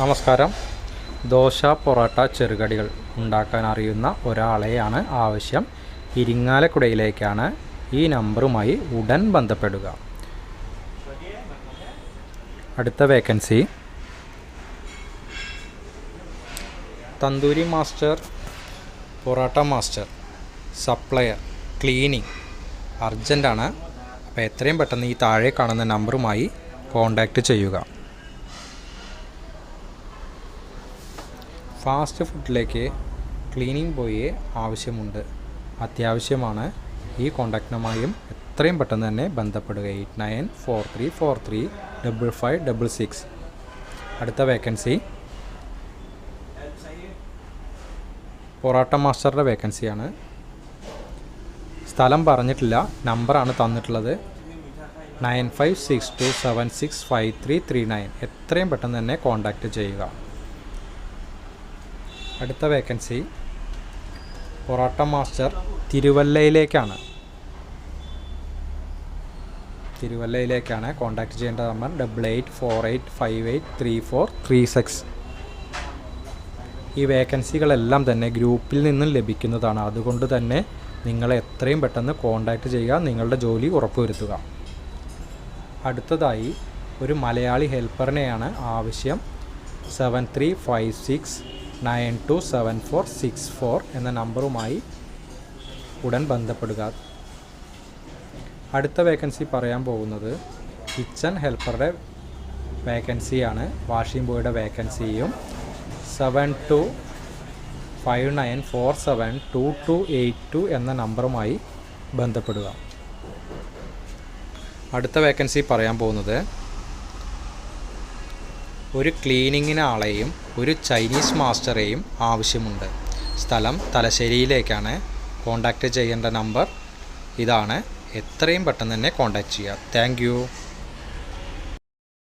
നമസ്കാരം. ദോശ പൊറോട്ട ചെറുകടികൾ ഉണ്ടാക്കാൻ അറിയുന്ന ഒരാളെയാണ് ആവശ്യം. ഇരിങ്ങാലക്കുടയിലേക്കാണ് ഈ നമ്പറുമായി ഉടൻ ബന്ധപ്പെടുക. അടുത്ത vacancy. Tandoori master parotta master supplier cleaning അർജന്റാണ് അപ്പോൾ എത്രയും പെട്ടെന്ന് ഈ താഴെ കാണുന്ന നമ്പറുമായി കോൺടാക്റ്റ് ചെയ്യുക. ഫാസ്റ്റ് ഫുഡിലേക്ക് ക്ലീനിങ് ബോയിയെ ആവശ്യമുണ്ട്. അത്യാവശ്യമാണ്. ഈ കോണ്ടാക്റ്റിനുമായും എത്രയും പെട്ടെന്ന് തന്നെ ബന്ധപ്പെടുക. Eight nine four three four three double five double six. അടുത്ത വേക്കൻസി. പൊറാട്ട മാസ്റ്ററുടെ വേക്കൻസിയാണ്. സ്ഥലം പറഞ്ഞിട്ടില്ല. നമ്പറാണ് തന്നിട്ടുള്ളത്. Nine five six two seven six five three three nine. എത്രയും പെട്ടെന്ന് തന്നെ കോൺടാക്റ്റ് ചെയ്യുക. അടുത്ത വേക്കൻസി. പൊറോട്ട മാസ്റ്റർ തിരുവല്ലയിലേക്കാണ്. തിരുവല്ലയിലേക്കാണ് കോൺടാക്റ്റ് ചെയ്യേണ്ട number double eight four eight five eight three four three six ഈ വേക്കൻസികളെല്ലാം തന്നെ ഗ്രൂപ്പിൽ നിന്നും ലഭിക്കുന്നതാണ്. അതുകൊണ്ട് തന്നെ നിങ്ങൾ എത്രയും പെട്ടെന്ന് കോൺടാക്റ്റ് ചെയ്യുക നിങ്ങളുടെ ജോലി ഉറപ്പുവരുത്തുക. അടുത്തതായി ഒരു മലയാളി ഹെൽപ്പറിനെയാണ് ആവശ്യം. Seven three five six nine two seven four six four എന്ന നമ്പറുമായി ഉടൻ ബന്ധപ്പെടുക. അടുത്ത വേക്കൻസി പറയാൻ പോകുന്നത് കിച്ചൺ ഹെൽപ്പറുടെ വേക്കൻസിയാണ്. വാഷിംഗ് ബോയുടെ വേക്കൻസിയും seven two five nine four seven two two eight two എന്ന നമ്പറുമായി ബന്ധപ്പെടുക. അടുത്ത വേക്കൻസി പറയാൻ പോകുന്നത് ഒരു ക്ലീനിങ്ങിന് ആളെയും ഒരു ചൈനീസ് മാസ്റ്ററെയും ആവശ്യമുണ്ട്. സ്ഥലം തലശ്ശേരിയിലേക്കാണ്. കോണ്ടാക്റ്റ് ചെയ്യേണ്ട നമ്പർ ഇതാണ്. എത്രയും പെട്ടെന്ന് തന്നെ കോണ്ടാക്റ്റ് ചെയ്യുക. താങ്ക്